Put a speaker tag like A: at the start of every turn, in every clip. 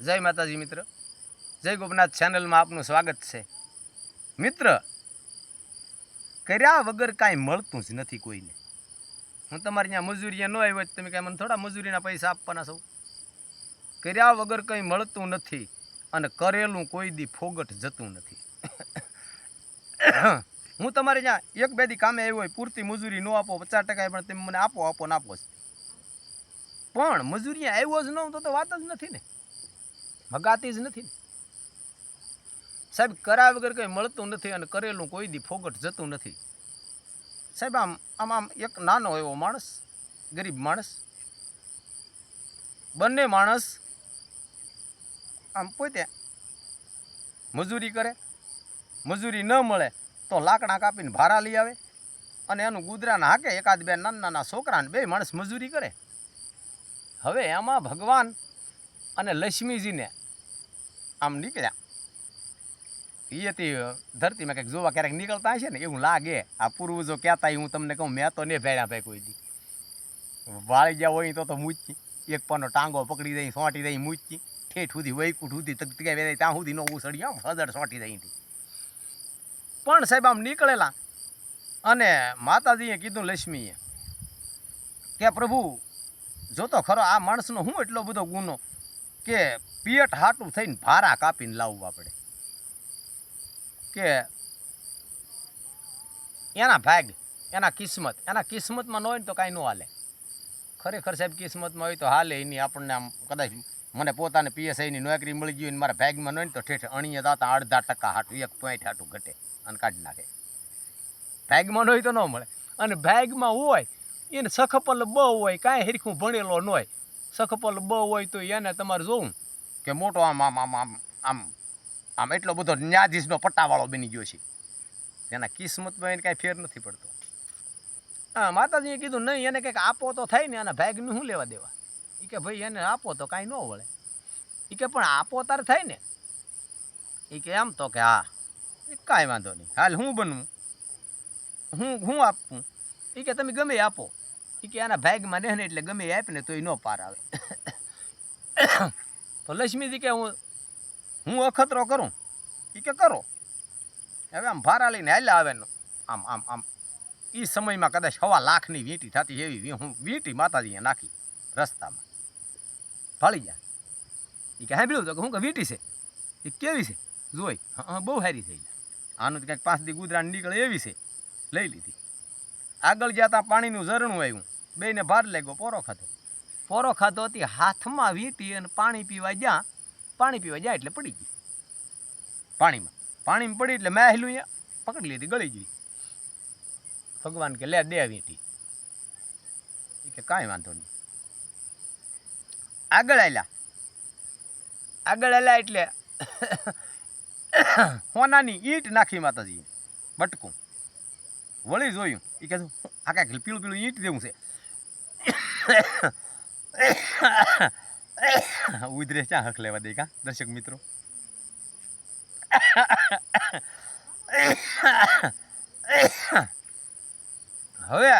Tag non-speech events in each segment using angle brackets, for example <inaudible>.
A: જય માતાજી મિત્ર. જય ગોપનાથ ચેનલમાં આપનું સ્વાગત છે. મિત્ર, કર્યા વગર કાંઈ મળતું જ નથી કોઈને. હું તમારે ત્યાં મજૂરીએ ન આવ્યો હોય તમે કાંઈ મને થોડા મજૂરીના પૈસા આપવાના છો? કર્યા વગર કંઈ મળતું નથી અને કરેલું કોઈ દી ફોગટ જતું નથી. <coughs> હું તમારે ત્યાં એક બે દી કામે આવ્યો હોય, પૂરતી મજૂરી ન આપો, પચાસ ટકા પણ તમે મને આપો આપો ને આપો જ. પણ મજૂરી આવ્યો જ ન તો વાત જ નથી ને. ભગાતી જ નથી સાહેબ, કર્યા વગર કંઈ મળતું નથી અને કરેલું કોઈ દી ફોગટ જતું નથી. સાહેબ, આમ આમ આમ એક નાનો એવો માણસ, ગરીબ માણસ, બંને માણસ આમ પોતે મજૂરી કરે, મજૂરી ન મળે તો લાકડા કાપીને ભારા લઈ આવે અને એનું ગુદરાને હાકે એકાદ બે નાના નાના છોકરાને બે માણસ મજૂરી કરે. હવે એમાં ભગવાન અને લક્ષ્મીજીને આમ નીકળ્યા. એથી ધરતીમાં કંઈક જોવા ક્યારેક નીકળતા હશે ને, એવું લાગે. આ પૂર્વજો કહેતા હું તમને કહું, મેં તો નહીં ભેળ્યા ભાઈ કોઈ દી વાળી ગયા હોય તો તો મૂચી એક પાનો ટાંગો પકડી દઈ, સોંટી દઈ મૂચી ઠેઠ સુધી વૈકુટ સુધી તકતીકા ત્યાં સુધી નો ઉસળી આમ હજડ સોંટી દઈ હતી પણ સાહેબ આમ નીકળેલા અને માતાજીએ કીધું લક્ષ્મીએ કે પ્રભુ જોતો ખરો આ માણસનો હું એટલો બધો ગુનો કે પેટ હાટું થઈને ભારા કાપીને લાવવા પડે કે એના ભાગ, એના કિસ્મત, એના કિસ્મતમાં ન હોય ને તો કાંઈ ન હાલે. ખરેખર સાહેબ, કિસ્મતમાં હોય તો હાલે, એની આપણને આમ કદાચ મને પોતાને પીએસઆઈની નોકરી મળી ગઈ મારા ભાગમાં ન તો ઠેઠ અણીએ દાતા અડધા ટકા હાટું, એક પોઈન્ટ હાટું ઘટે અને કાઢી નાખે. ભાગમાં હોય તો ન મળે. અને ભાગમાં હોય, એને સખપલ બહુ હોય, કાંઈ હરખું ભણેલો ન હોય. સખપલ બ હોય તો એને તમારે જોવું કે મોટો આમ આમ આમ આમ આમ આમ એટલો બધો ન્યાયાધીશનો પટ્ટાવાળો બની ગયો છે. એના કિસ્મતમાં એને કાંઈ ફેર નથી પડતો. હા માતાજીએ કીધું, નહીં, એને કંઈક આપો તો થાય ને એના ભાગનું શું લેવા દેવા? એ કે, ભાઈ, એને આપો તો કાંઈ ન વળે. એ કે, પણ આપો તાર થાય ને. એ કે, એમ તો કે, હા. એ કાંઈ વાંધો નહીં. હાલ હું બનવું? હું હું આપું? એ કે, તમે ગમે આપો. એ કે આના ભાગમાં ને એટલે ગમે એ ને તો એ ન પાર આવે. <coughs> તો લક્ષ્મીજી કે હું હું અખતરો કરું? એ કે કરો. હવે આમ ભારા લઈને હાલ્યા આવે ને, આમ આમ આમ. એ સમયમાં કદાચ હવા લાખની વીંટી થતી એવી હું વીંટી માતાજીએ નાખી રસ્તામાં. ફળી ગયા. એ કે સાંભળ્યું તો કે હું કે વીંટી છે? એ કેવી છે? જોઈ. હા બહુ સારી થઈ આનું તો કંઈક પાંચ દી ગુદરાણ નીકળે એવી છે. લઈ લીધી. આગળ ગયા પાણીનું ઝરણું આવ્યું બેને ભાર લાગ્યો, પોરો ખાધો. પોરો ખાધો હતી, હાથમાં વીંટી અને પાણી પીવા જ્યાં, પાણી પીવા જાય એટલે પડી ગઈ પાણીમાં. પાણીમાં પડી એટલે મેં હેલું પકડી લીધી, ગળી ગઈ. ભગવાન કે, લે, દે વીંટી. એ કે, કાંઈ વાંધો નહીં. આગળ આવેલા આગળ આવેલા એટલે હોનાની ઈંટ નાખી માતાજી બટકું. વળી જોયું. એ કહે આ કાંઈક પીળું પીળું ઈંટ દેવું છે. ઉધરે હક લેવા દે કા, દર્શક મિત્રો? હવે,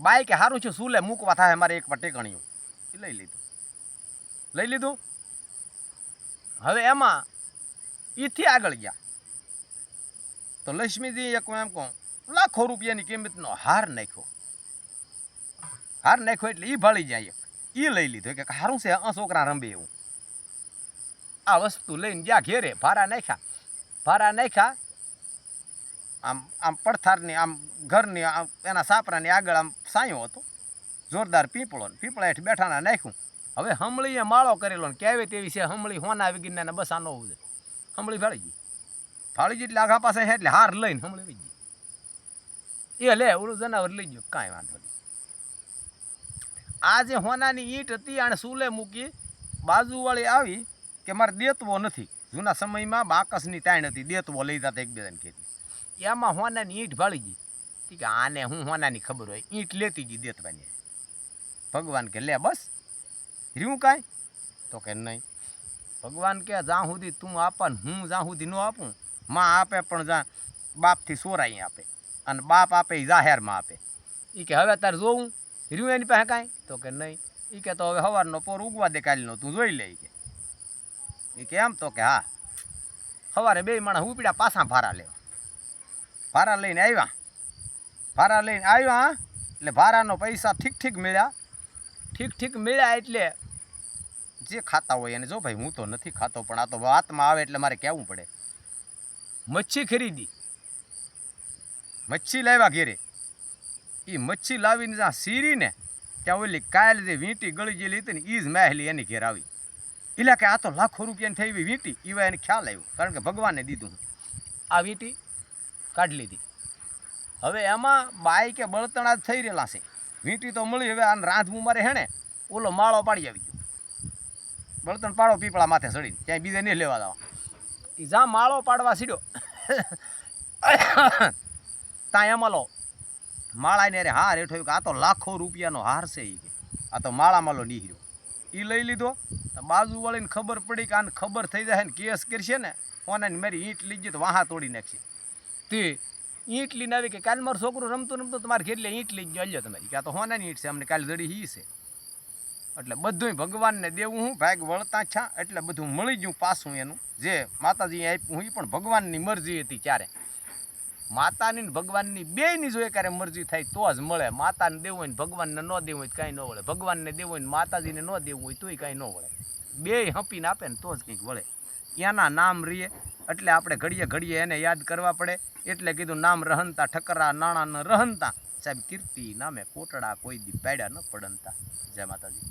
A: બાઈક સારું છે, શું લે? મૂકવા થાય મારે એક ટેકણીયું એ લઈ લીધું. લઈ લીધું? હવે એમાં એથી આગળ ગયા. તો લક્ષ્મીજી એક એમ કહું, લાખો રૂપિયાની કિંમતનો હાર નાખ્યો. હાર નાખ્યો એટલે એ ભળી જાય એ લઈ લીધો. કે સારું છે, આ છોકરા રમે એવું. આ વસ્તુ લઈને ગયા ઘેરે, ભારા નાખ્યા. ભારા નાખ્યા, આમ આમ પડથારની, આમ ઘરની, આમ એના સાપરાની આગળ આમ સાયો હતો. જોરદાર પીપળો પીપળા હેઠ બેઠાના નાખ્યું. હવે હમળીએ માળો કરેલો ને કેવી તેવી છે, હમળી હોના વિગીને બસ આ ન હોવું જોઈએ હમળી ફાળી ગઈ. ફાળી ગઈ એટલે આઘા પાસે એટલે હાર લઈને હમળી ગઈ એ લે, ઓલું જનાવર લઈ ગયો, કાંઈ વાંધો નહીં. આ જે હોનાની ઈંટ હતી અને સૂલે મૂકી, બાજુવાળી આવી કે મારે દેતવો નથી. જૂના સમયમાં બાકસની તાણ હતી, દેતવો લઈ જતા એકબીજાને ખેતી એમાં હોનાની ઈંટ ભાળી ગઈ. કે આને હું હોનાની ખબર હોય, ઈંટ લેતી ગઈ દેતવાની. ભગવાન કે, લે બસ, રહ્યું કાંઈ? તો કે, નહીં. ભગવાન કે જ્યાં સુધી તું આપે ને હું જ્યાં સુધી ન આપું. માં આપે પણ જ્યાં બાપથી સોરાઈ આપે. અને બાપ આપે એ જાહેરમાં આપે. એ કે, હવે તારે જોવું. રહ્યું એની પાસે કાંઈ? તો કે નહીં. એ કે તો હવે સવારનો પોર ઉગવા દે કાલનો, તું જોઈ લે કે. એ કે એમ તો કે હા. સવારે બે માણસ ઉપડ્યા, પાછા ભારા લેવા. ભારા લઈને આવ્યા. ભારા લઈને આવ્યા એટલે ભારાનો પૈસા ઠીક ઠીક મળ્યા. ઠીક ઠીક મળ્યા એટલે જે ખાતા હોય એને જો ભાઈ, હું તો નથી ખાતો, પણ આ તો વાતમાં આવે એટલે મારે કહેવું પડે. મચ્છી ખરીદી. મચ્છી લાવ્યા ઘેરે. એ મચ્છી લાવીને જ્યાં સીરીને ત્યાં ઓલી કાયલ જે વીંટી ગળી ગયેલી હતી ને એ જ મહેલી એની ઘેર આવી. એટલે કે આ તો લાખો રૂપિયાની થઈ એવી વીંટી એવા એને ખ્યાલ આવ્યો, કારણ કે ભગવાને દીધું આ વીંટી કાઢી લીધી. હવે એમાં બાઈ કે બળતણા થઈ રહેલા છે. વીંટી તો મળી, હવે આને રાંધવું મારે હેણે, ઓલો માળો પાડી આવી ગયો. બળતણ પાડો પીપળા માથે ચડીને, ક્યાંય બીજે નહીં લેવા દો એ જ્યાં માળો પાડવા સીડ્યો, <coughs> ત્યાં એમાં લો માળાને અરે હાર હેઠો કે આ તો લાખો રૂપિયાનો હાર છે એ આ તો માળામાં લો નીહર્યો એ લઈ લીધો. તો બાજુ વાળીને ખબર પડી કે આને ખબર થઈ જાય ને કેસ કરશે ને ઓનાની મારી ઈંટ લીધી તો વાહા તોડી નાખશે. તે ઈંટ લઈને આવી કે કાલે મારું છોકરું રમતું રમતું તમારે ઘેરલે ઈંટ લઈ ગયો. અલ્યો તમારી. કે આ તો હોનાની ઈંટ છે, અમને કાલ જડી હી છે. એટલે બધુંય ભગવાનને દેવું હું, ભાગ વળતા છા, એટલે બધું મળી ગયું પાછું એનું. જે માતાજીએ આપ્યું એ પણ ભગવાનની મરજી હતી ત્યારે માતાની ને ભગવાનની બેયની જો એકારે મરજી થાય તો જ મળે. માતાને દેવું હોય ને ભગવાનને ન દેવું હોય તો કાંઈ ન વળે. ભગવાનને દેવું હોય ને માતાજીને ન દેવું હોય તોય કાંઈ ન વળે. બેય હંપીને આપે ને તો જ કંઈક વળે. એના નામ રીએ એટલે આપણે ઘડીએ ઘડીએ એને યાદ કરવા પડે. એટલે કીધું નામ રહનતા ઠકરા, નાણાં ન રહનતા સાહેબ, કીર્તિ નામે કોટડા કોઈ દી પાડ્યા ન પડનતા જય માતાજી.